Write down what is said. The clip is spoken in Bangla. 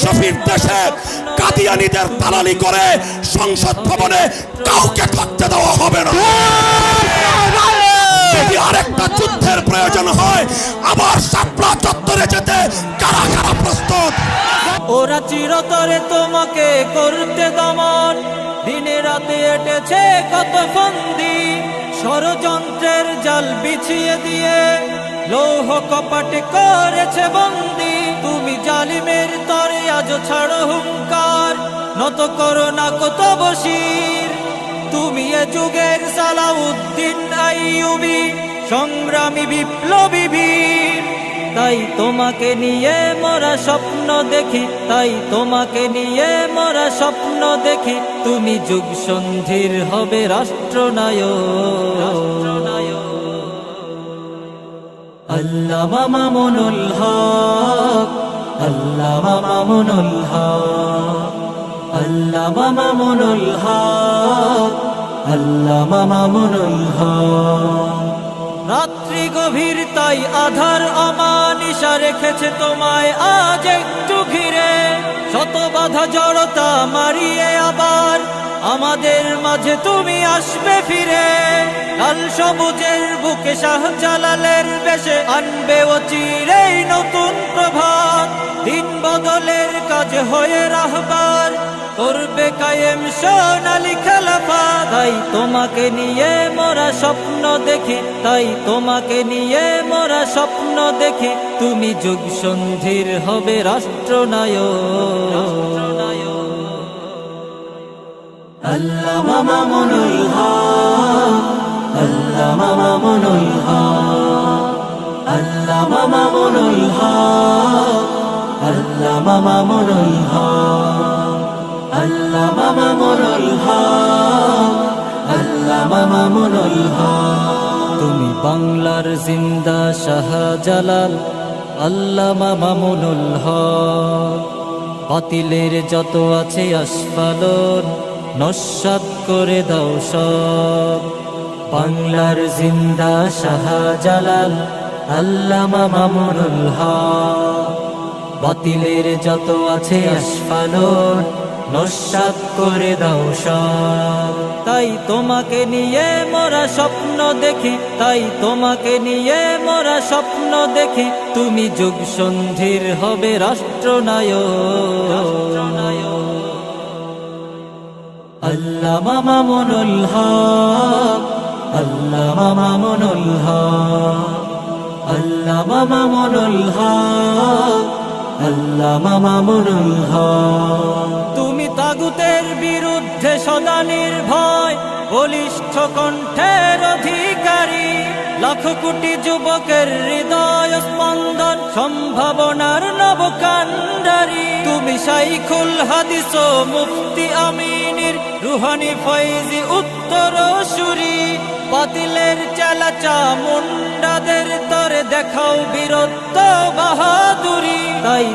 শফির দেশে কাদিয়ানিদের দালালি করে সংসদ ভবনে কাউকে থাকতে দেওয়া হবে না। যদি আরেকটা যুদ্ধের প্রয়োজন হয়, আবার চত্বরে যেতে কারা কারা প্রস্তুত? ওরা চিরতরে তোমাকে করতে দমন। দিনে রাতে এটেছে কত ফন্দি। ষড়যন্ত্রের জাল বিছিয়ে দিয়ে লৌহ কপাটে করেছে বন্দি। তুমি জালিমের তরে আজ ছাড়ো হুঙ্কার, নত করো না কত বসির তুমি এ যুগের সালাউদ্দিন আইয়ুবি, সংগ্রামী বিপ্লবী বীর। তাই তোমাকে নিয়ে মরা স্বপ্ন দেখি, তাই তোমাকে নিয়ে মরা স্বপ্ন দেখি। তুমি যুগ সন্ধির হবে রাষ্ট্রনায়ক। আল্লাহ মামুনুল হক আল্লাহ মামুনুল হক, আল্লামা মামুনুল হক, আল্লামা মামুনুল হক। রাত্রি গভীর, তাই আধার অমানিসা রেখেছে তোমায়, আজ একটু ঘিরে। শত বাধা জড়তা মারিয়ে আবার আমাদের মাঝে তুমি আসবে ফিরে। লাল সবুজের বুকে শাহ জালালের বেশে আনবে ও চিরেই নতুন প্রভাত। দিন বদলের কাজ হয়ে রাহবার, করবে কায়েম সোনালি খেলাফা। তাই তোমাকে নিয়ে মোরা স্বপ্ন দেখি, তাই তোমাকে নিয়ে মোরা স্বপ্ন দেখি। তুমি যুগ সন্ধির হবে রাষ্ট্রনায়ক। তুমি বাংলার জিন্দা শাহজালাল। আল্লাহ মামুনুল হক। বাতিলের যত আছে আস্ফালন নস্বাত করে দাও সব। বাংলার জিন্দা শাহজালাল, আল্লামা মামুনুল হক। বাতিলের যত আছে আস্ফালন নস্বাত করে দাও সব। তাই তোমাকে নিয়ে মোরা স্বপ্ন দেখি, তাই তোমাকে নিয়ে মোরা স্বপ্ন দেখি। তুমি যুগ সন্ধির হবে রাষ্ট্রনায়ক। তুমি তাগুতের বিরুদ্ধে সদা নির্ভয় বলিষ্ঠ কণ্ঠের অধিকারী। লাখ কোটি যুবকের হৃদয় স্পন্দন, সম্ভাবনার নবকাণ্ডারি তুমি শাইখুল হাদিস ও মুফতি আমিনীর রুহানি ফৈজি উত্তর সুরি। বাতিলের চালাচা মুন্ডাদের তরে দেখাও বীরত্ব বাহাদুরি। তাই